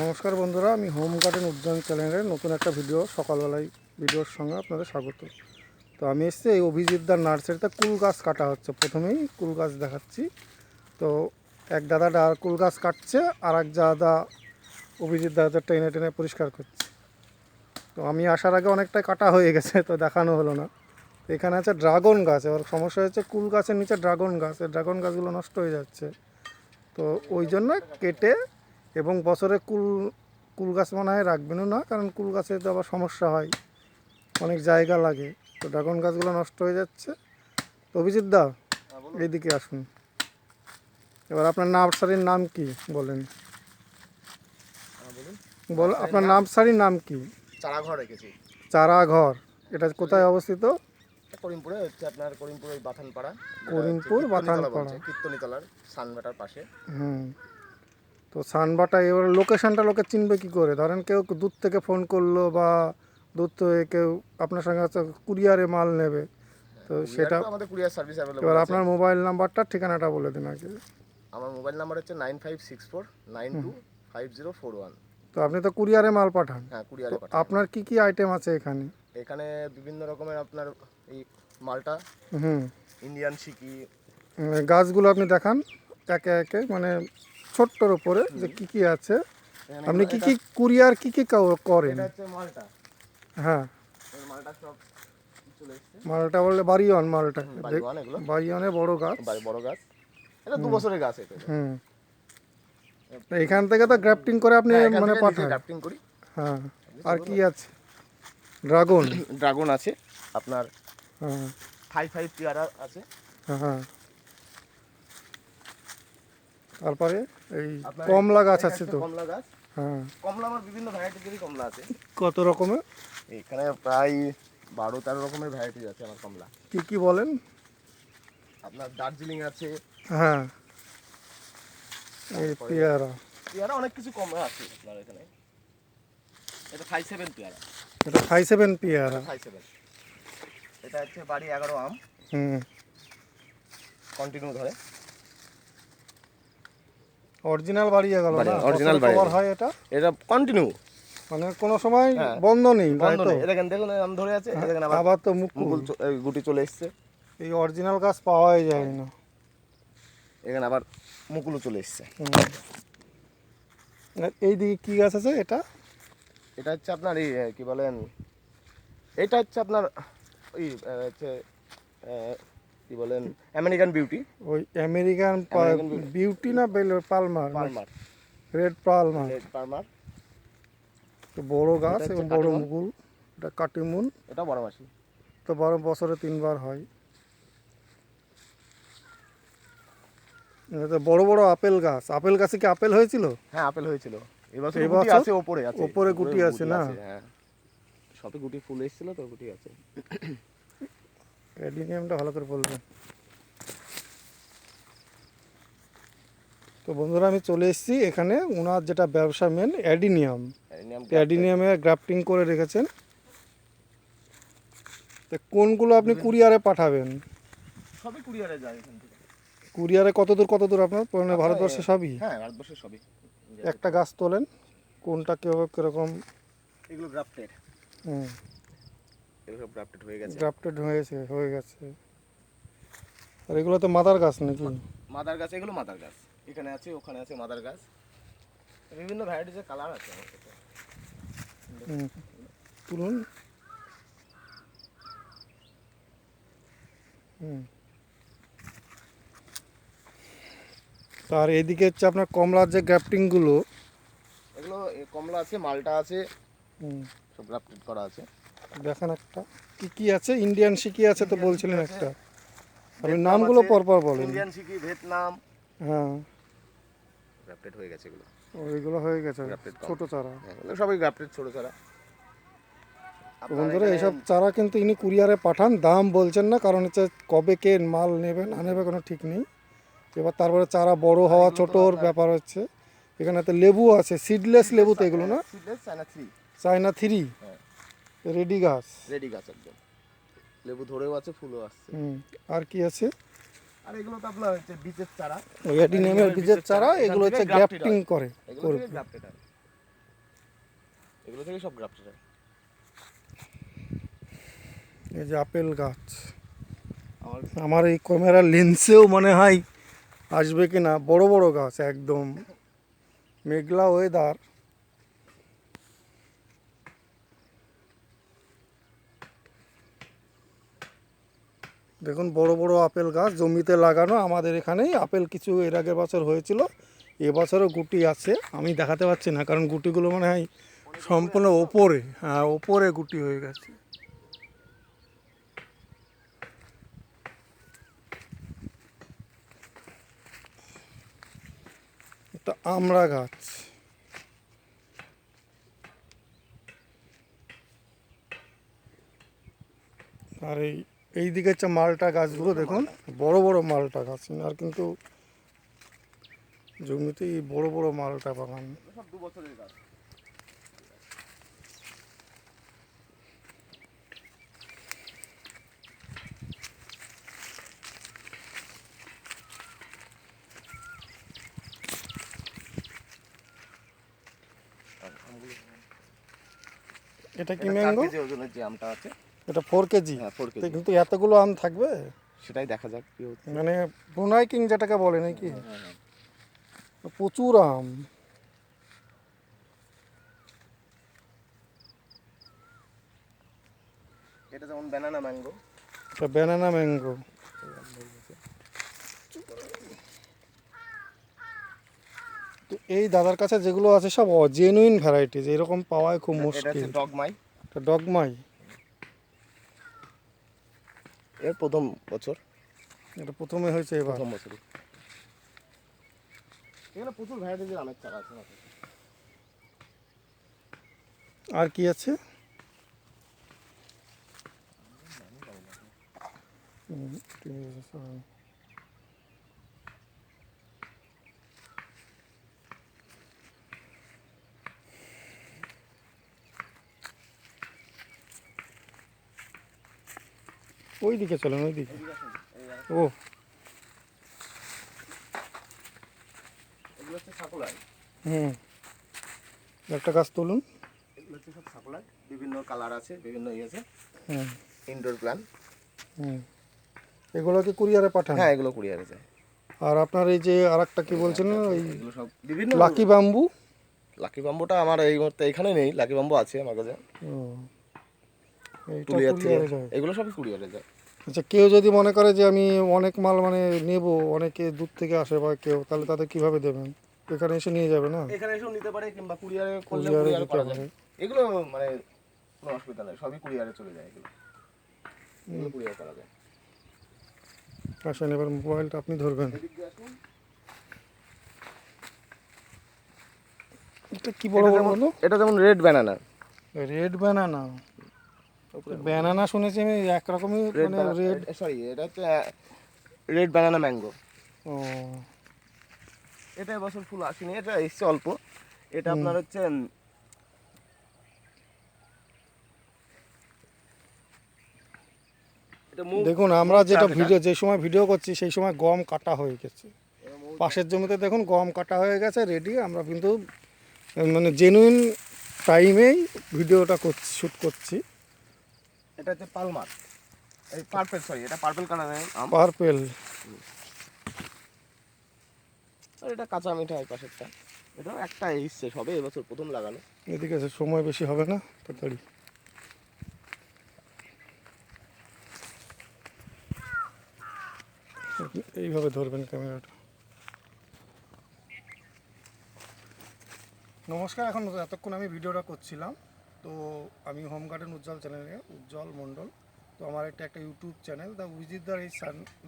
নমস্কার বন্ধুরা, আমি হোম গার্ডেন উদ্যান চ্যানেলের নতুন একটা ভিডিও, সকালবেলায় ভিডিওর সঙ্গে আপনাদের স্বাগত। তো আমি এসেছি এই অভিজিৎদার নার্সারিতে, কুল গাছ কাটা হচ্ছে। প্রথমেই কুল গাছ দেখাচ্ছি। তো এক দাদা ডা- কুল গাছ কাটছে আর এক দাদা অভিজিৎ দাদা টেনে টেনে পরিষ্কার করছে। তো আমি আসার আগে অনেকটাই কাটা হয়ে গেছে, তো দেখানো হলো না। এখানে আছে ড্রাগন গাছ, এবার সমস্যা হচ্ছে কুল গাছের নিচে ড্রাগন গাছ ড্রাগন গাছগুলো নষ্ট হয়ে যাচ্ছে। তো ওই জন্য কেটে এবং বছরে কুল কুল গাছ মনে হয় রাখবেনও না কারণ কুল গাছে তো আবার সমস্যা হয় অনেক জায়গা লাগে। তো ড্রাগন গাছগুলো নষ্ট হয়ে যাচ্ছে। তো অভিজিৎ দা এইদিকে আসুন। এবার আপনার নার্সারির নাম কি বলেন। বল আপনার নার্সারির নাম কি? চারা ঘর রেখেছি। চারা ঘর এটা কোথায় অবস্থিত? করিমপুরে হচ্ছে আপনার করিমপুর ওই বাথানপাড়া। করিমপুর বাথানপাড়া। কীর্তনীতলার সানবাটার পাশে। হুম। তো সানবাটা এবার লোকেশনটা লোকে চিনবে কি করে? ধরেন কেউ দূর থেকে ফোন করল বা দূর থেকে কেউ আপনার সঙ্গে কুরিয়ারে মাল নেবে তো সেটা আমাদের কুরিয়ার সার্ভিস অ্যাভেলেবল এবার আপনার মোবাইল নাম্বারটা ঠিকানাটা বলে দিন আগে। আমার মোবাইল নাম্বার হচ্ছে nine five six four nine two five zero four one তো আপনি তো কুরিয়ারে মাল পাঠান। হ্যাঁ কুরিয়ারে পাঠান। আপনার কি কি আইটেম আছে এখানে? এখানে বিভিন্ন রকমের আপনার এই মালটা হুম। ইন্ডিয়ান সিকি। গাছগুলো আপনি দেখান একে একে মানে ছোট্টর উপরে যে কি কি আছে। আপনি কি কি কুরিয়ার কি কি করেন? এটা হচ্ছে মালটা। হ্যাঁ। মালটা সব চলে এসছে। মালটা বললে বাড়িওয়ান মালটা। বাড়িওয়ান বড় গাছ। বাড়ি গাছ। এটা দু বছরের গাছ এটা। হুম। এখান থেকে তো গ্রাফটিং করে আপনি হ্যাঁ, মানে পাঠান। গ্রাফটিং করি। হ্যাঁ। আর কি আছে? ড্রাগন। ড্রাগন আছে। আপনার হ্যাঁ। ফাইভ ফাইভ পেয়ারা আছে। হ্যাঁ। তারপরে এই কমলা গাছ আছে তো। কমলা গাছ? হ্যাঁ। কমলা আমার বিভিন্ন ভ্যারাইটিজেরই কমলা আছে। কত রকমের? এখানে প্রায় বারো তেরো রকমের ভ্যারাইটি আছে আমার কমলা। কি কি বলেন? আপনার দার্জিলিং আছে। হ্যাঁ। এই পেয়ারা। পেয়ারা অনেক কিছু কমলা আছে আপনার এখানে। এটা ফাইভ সেভেন পেয়ারা। এটা ফাইভ সেভেন পেয়ারা। Five seven. এটা হচ্ছে বাড়ি এগারো আম। হুম। কন্টিনিউ ধরে। অরিজিনাল বাড়িয়ে গেল বাড়ি- না? কবার গেল। হয় এটা? এটা কন্টিনিউ মানে কোনো সময় হ্যাঁ। বন্ধ নেই বন্ধ নেই। দেখেন দেখুন আম ধরে আছে? দেখেন আবার তো এই গুটি চলে এসছে। এই অরিজিনাল গাছ পাওয়াই যায় না। এখানে আবার মুকুলও চলে এসছে। এই দিকে কি গাছ আছে এটা? এটা হচ্ছে আপনার এই কি বলেন? এটা হচ্ছে আপনার ওই হচ্ছে কি বলেন আমেরিকান বিউটি ওই আমেরিকান বিউটি না Palmer Parmer red Palmer red Parmer তো বড় গাছ এবং বড়। মুকুল এটা কাটিমুন। এটা বড় মাসি তো বারো বছরে তিনবার হয়। বড় বড় আপেল গাছ। আপেল গাছে কি আপেল হয়েছিল? হ্যাঁ আপেল হয়েছিল। এবছর গুটি আছে ওপরে আছে। ওপরে গুটি আছে না? হ্যাঁ। সবে গুটি ফুল এসেছিল তো গুটি আছে। অ্যাডিনিয়ামটা ভালো করে বলবেন। তো বন্ধুরা আমি চলে এসেছি এখানে ওনার যেটা ব্যবসা মেন অ্যাডিনিয়াম। অ্যাডিনিয়াম গ্রাফটিং করে রেখেছেন। তো কোনগুলো আপনি কুরিয়ারে পাঠাবেন? সবই কুরিয়ারে যায় এখান থেকে। কুরিয়ারে কত দূর কত দূর আপনার? মানে ভারতবর্ষে সবই? হ্যাঁ ভারতবর্ষের সবই। একটা গাছ তোলেন কোনটা কীভাবে কীরকম? এগুলো গ্রাফটেড। এগুলো গ্রাফটেড হয়ে গেছে। গ্রাফটেড হয়েছে হয়ে গেছে। আর এগুলো তো মাদার গাছ নাকি? মাদার গাছ এগুলো মাদার গাছ। এখানে আছে ওখানে আছে মাদার গাছ। বিভিন্ন ভ্যারাইটিসের কালার আছে আমার কাছে। হুম। তুলুন। তার এদিকে হচ্ছে আপনার কমলার যে গ্রাফটিংগুলো এগুলো কমলা আছে মালটা আছে। সব গ্রাফটেড করা আছে। দেখান একটা। কি কি আছে? ইন্ডিয়ান শিকি আছে তো বলছিলেন একটা। আপনি নামগুলো পরপর বলেন। ইন্ডিয়ান সিকি ভিয়েতনাম হ্যাঁ। গ্রাফটেড হয়ে গেছে এগুলো। ওইগুলো হয়ে গেছে ছোট চারা। হ্যাঁ, সবই গ্রাফটেড ছোট তো বন্ধুরা এইসব চারা কিন্তু ইনি কুরিয়ারে পাঠান দাম বলছেন না কারণ হচ্ছে কবে কে মাল নেবে না নেবে কোনো ঠিক নেই। এবার তারপরে চারা বড় হওয়া এগুলো তো ছোটোর ব্যাপার হচ্ছে। এখানে তো লেবু আছে সিডলেস লেবু তো এগুলো না? চায়না থ্রি চায়না থ্রি হ্যাঁ। রেডি গাছ রেডি গাছ একদম। লেবু ধরেও আছে ফুলও আসছে। আর কি আছে? আর এগুলো তো আপনার হচ্ছে বীজের চারা। অ্যাডিনিয়ামের বীজের চারা। এগুলো হচ্ছে গ্রাফটিং করে এগুলো থেকে গ্রাফটেড এগুলো থেকে সব গ্রাফটেড হয়। এই যে আপেল গাছ। আমার আমার এই ক্যামেরার লেন্সেও মনে হয় আসবে কি না বড় বড় গাছ একদম। মেঘলা ওয়েদার দেখুন, বড় বড় আপেল গাছ জমিতে লাগানো। আমাদের এখানেই আপেল কিছু এর আগের বছর হয়েছিল। এবছরও গুটি আছে। আমি দেখাতে পারছি না, কারণ গুটিগুলো মনে হয় সম্পূর্ণ ওপরে হ্যাঁ ওপরে গুটি হয়ে গেছে। একটা আমড়া গাছ। আর এই এই দিকে হচ্ছে মালটা গাছগুলো দেখুন। বড় বড় মালটা গাছ আর কিন্তু জমিতে এই বড় বড় মালটা বাগান। এটা কি ম্যাঙ্গো ওজনের যে আমটা আছে এটা ফোর কেজি। হ্যাঁ কেজি। কিন্তু এতগুলো আম থাকবে? সেটাই দেখা যাক কি মানে ব্রুনাই কিং যেটাকে বলে নাকি? হ্যাঁ, প্রচুর আম। এটা যেমন ব্যানানা ম্যাঙ্গো এটা ব্যানানা ম্যাঙ্গো তো এই দাদার কাছে যেগুলো আছে সব জেনুইন ভ্যারাইটিজ এরকম পাওয়াই খুব মুশকিল। ডগমাই এটা ডগমাই এর প্রথম বছর? এটা প্রথমে হয়েছে এবার। প্রথম বছর এখানে প্রচুর ভ্যারাইটিজের আমের চারা আছে। আর কি আছে? হুম, ঠিক আছে, ওই দিকে চলেন ওই দিকে ও। হুম একটা গাছ তুলুন। এগুলো হচ্ছে সব সাকুলাই বিভিন্ন কালার আছে বিভিন্ন ইয়ে আছে হুম ইনডোর প্ল্যান হুম এগুলো কি কুরিয়ারে পাঠান? হ্যাঁ এগুলো কুরিয়ারে যায়। আর আপনার এই যে আরেকটা কি বলছেন ওই সব বিভিন্ন লাকি বাম্বু লাকি বাম্বুটা আমার এই মুহূর্তে এখানে নেই লাকি বাম্বু আছে আমার কাছে। কুরিয়ার থেকে এগুলো সবই কুরিয়ারে যায় আচ্ছা কেউ যদি মনে করে যে আমি অনেক মাল মানে নেব অনেকে দূর থেকে আসে বা কেউ তাহলে তাদের কীভাবে দেবেন? এখানে এসে নিয়ে যাবে না? এখানে এসেও নিতে পারে কিংবা কুরিয়ারে করলে কুরিয়ারে করা এগুলো মানে কোনো অসুবিধা নেই সবই কুরিয়ারে চলে যায় এগুলো। এগুলো কুরিয়ার করা যায়। আসেন এবার মোবাইলটা আপনি ধরবেন। এটা কি বড় বড় এটা যেমন red banana red banana banana শুনেছি আমি একরকমই মানে রেড সরি এটা হচ্ছে রেড ব্যানানা ম্যাঙ্গো ও। এটা এবছর ফুল আসেনি এটা এসছে অল্প। এটা আপনার হচ্ছে দেখুন আমরা যেটা ভিডিও যে সময় ভিডিও করছি সেই সময় গম কাটা হয়ে গেছে। পাশের জমিতে দেখুন গম কাটা হয়ে গেছে রেডি আমরা কিন্তু মানে জেনুইন টাইমেই ভিডিওটা করছি শ্যুট করছি। এটা হচ্ছে পালমার। এই পার্পেল সরি এটা পার্পেল কালারের আম। পার্পেল। আর এটা কাঁচা মিঠা এই পাশেরটা। এটাও একটা এসছে সবে এবছর প্রথম লাগানো। এদিকে আছে সময় বেশি হবে না তাড়াতাড়ি। এইভাবে ধরবেন ক্যামেরাটা। নমস্কার এখন এতক্ষণ আমি ভিডিওটা করছিলাম। তো আমি হোম গার্ডেন উজ্জ্বল চ্যানেলে উজ্জ্বল মণ্ডল তো আমার একটা একটা ইউটিউব চ্যানেল দ্য উইজিদার এই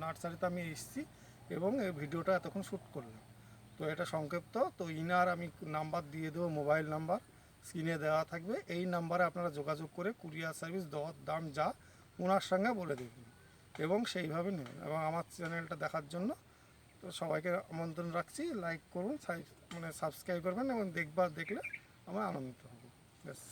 নার্সারিতে আমি এসেছি এবং এই ভিডিওটা এতক্ষণ শ্যুট করলাম। তো এটা সংক্ষিপ্ত। তো ইনার আমি নাম্বার দিয়ে দেবো মোবাইল নাম্বার স্ক্রিনে দেওয়া থাকবে। এই নাম্বারে আপনারা যোগাযোগ করে কুরিয়ার সার্ভিস, দর, দাম যা ওনার সঙ্গে বলে দেবেন। এবং সেইভাবে নেবেন। এবং আমার চ্যানেলটা দেখার জন্য তো সবাইকে আমন্ত্রণ রাখছি। লাইক করুন মানে সাবস্ক্রাইব করবেন এবং দেখবার, দেখলে আমরা আনন্দিত হব। ব্যাস।